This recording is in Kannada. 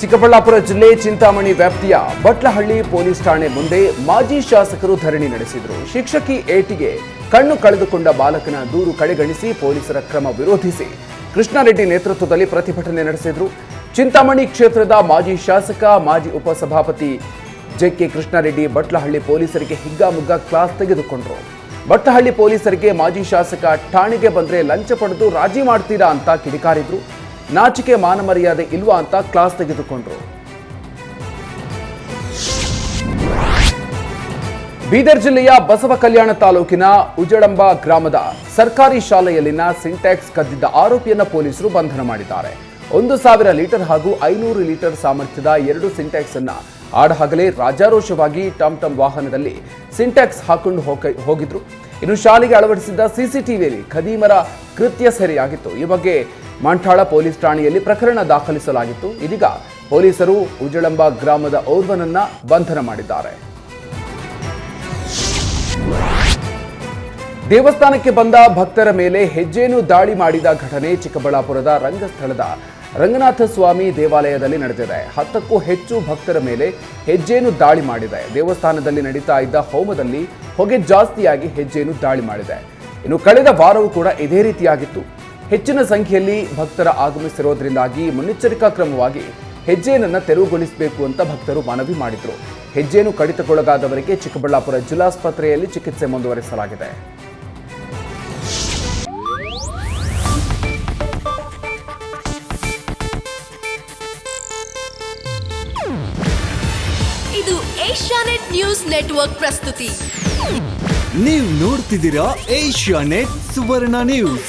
ಚಿಕ್ಕಬಳ್ಳಾಪುರ ಜಿಲ್ಲೆ ಚಿಂತಾಮಣಿ ವ್ಯಾಪ್ತಿಯ ಬಟ್ಲಹಳ್ಳಿ ಪೊಲೀಸ್ ಠಾಣೆ ಮುಂದೆ ಮಾಜಿ ಶಾಸಕರು ಧರಣಿ ನಡೆಸಿದರು. ಶಿಕ್ಷಕಿ ಏಟಿಗೆ ಕಣ್ಣು ಕಳೆದುಕೊಂಡ ಬಾಲಕನ ದೂರು ಕಡೆಗಣಿಸಿ ಪೊಲೀಸರ ಕ್ರಮ ವಿರೋಧಿಸಿ ಕೃಷ್ಣಾರೆಡ್ಡಿ ನೇತೃತ್ವದಲ್ಲಿ ಪ್ರತಿಭಟನೆ ನಡೆಸಿದರು. ಚಿಂತಾಮಣಿ ಕ್ಷೇತ್ರದ ಮಾಜಿ ಶಾಸಕ, ಮಾಜಿ ಉಪಸಭಾಪತಿ ಜೆಕೆ ಕೃಷ್ಣಾರೆಡ್ಡಿ ಬಟ್ಲಹಳ್ಳಿ ಪೊಲೀಸರಿಗೆ ಹಿಗ್ಗಾಮುಗ್ಗಾ ಕ್ಲಾಸ್ ತೆಗೆದುಕೊಂಡರು. ಬಟ್ಟಹಳ್ಳಿ ಪೊಲೀಸರಿಗೆ ಮಾಜಿ ಶಾಸಕ ಠಾಣೆಗೆ ಬಂದರೆ ಲಂಚ ಪಡೆದು ರಾಜಿ ಮಾಡ್ತೀರಾ ಅಂತ ಕಿಡಿಕಾರಿದ್ರು. ನಾಚಿಕೆ ಮಾನಮರ್ಯಾದೆ ಇಲ್ವಾ ಅಂತ ಕ್ಲಾಸ್ ತೆಗೆದುಕೊಂಡ್ರು. ಬೀದರ್ ಜಿಲ್ಲೆಯ ಬಸವ ಕಲ್ಯಾಣ ತಾಲೂಕಿನ ಉಜಡಂಬ ಗ್ರಾಮದ ಸರ್ಕಾರಿ ಶಾಲೆಯಲ್ಲಿನ ಸಿಂಟ್ಯಾಕ್ಸ್ ಕದ್ದಿದ್ದ ಆರೋಪಿಯನ್ನ ಪೊಲೀಸರು ಬಂಧನ ಮಾಡಿದ್ದಾರೆ. ಒಂದು ಸಾವಿರ ಲೀಟರ್ ಹಾಗೂ ಐನೂರು ಲೀಟರ್ ಸಾಮರ್ಥ್ಯದ ಎರಡು ಸಿಂಟ್ಯಾಕ್ಸ್ ಅನ್ನ ಆಡಹಗಲೇ ರಾಜಾರೋಷವಾಗಿ ಟಮ್ ಟಮ್ ವಾಹನದಲ್ಲಿ ಸಿಂಟ್ಯಾಕ್ಸ್ ಹಾಕೊಂಡು ಹೋಗ- ಹೋಗಿದ್ರು. ಇನ್ನು ಶಾಲೆಗೆ ಅಳವಡಿಸಿದ್ದ ಸಿಸಿಟಿವಿಯಲ್ಲಿ ಖದೀಮರ ಕೃತ್ಯ ಸೆರೆಯಾಗಿತ್ತು. ಈ ಬಗ್ಗೆ ಮಂಠಾಳ ಪೊಲೀಸ್ ಠಾಣೆಯಲ್ಲಿ ಪ್ರಕರಣ ದಾಖಲಿಸಲಾಗಿತ್ತು. ಇದೀಗ ಪೊಲೀಸರು ಉಜಳಂಬ ಗ್ರಾಮದ ಓರ್ವನನ್ನ ಬಂಧನ ಮಾಡಿದ್ದಾರೆ. ದೇವಸ್ಥಾನಕ್ಕೆ ಬಂದ ಭಕ್ತರ ಮೇಲೆ ಹೆಜ್ಜೆಯನ್ನು ದಾಳಿ ಮಾಡಿದ ಘಟನೆ ಚಿಕ್ಕಬಳ್ಳಾಪುರದ ರಂಗಸ್ಥಳದ ರಂಗನಾಥ ಸ್ವಾಮಿ ದೇವಾಲಯದಲ್ಲಿ ನಡೆದಿದೆ. ಹತ್ತಕ್ಕೂ ಹೆಚ್ಚು ಭಕ್ತರ ಮೇಲೆ ಹೆಜ್ಜೆಯನ್ನು ದಾಳಿ ಮಾಡಿದೆ. ದೇವಸ್ಥಾನದಲ್ಲಿ ನಡೀತಾ ಇದ್ದ ಹೋಮದಲ್ಲಿ ಹೊಗೆ ಜಾಸ್ತಿಯಾಗಿ ಹೆಜ್ಜೆಯನ್ನು ದಾಳಿ ಮಾಡಿದೆ. ಇನ್ನು ಕಳೆದ ವಾರವೂ ಕೂಡ ಇದೇ ರೀತಿಯಾಗಿತ್ತು. ಹೆಚ್ಚಿನ ಸಂಖ್ಯೆಯಲ್ಲಿ ಭಕ್ತರ ಆಗಮಿಸಿರೋದ್ರಿಂದಾಗಿ ಮುನ್ನೆಚ್ಚರಿಕಾ ಕ್ರಮವಾಗಿ ಹೆಜ್ಜೆಯನ್ನು ತೆರವುಗೊಳಿಸಬೇಕು ಅಂತ ಭಕ್ತರು ಮನವಿ ಮಾಡಿದರು. ಹೆಜ್ಜೆಯನ್ನು ಕಡಿತಗೊಳಗಾದವರಿಗೆ ಚಿಕ್ಕಬಳ್ಳಾಪುರ ಜಿಲ್ಲಾಸ್ಪತ್ರೆಯಲ್ಲಿ ಚಿಕಿತ್ಸೆ ಮುಂದುವರಿಸಲಾಗಿದೆ. ಇದು ಏಷ್ಯಾನೆಟ್ ನ್ಯೂಸ್ ನೆಟ್ವರ್ಕ್ ಪ್ರಸ್ತುತಿ. ನೀವು ನೋಡ್ತಿದ್ದೀರಾ ಏಷ್ಯಾನೆಟ್ ಸುವರ್ಣ ನ್ಯೂಸ್.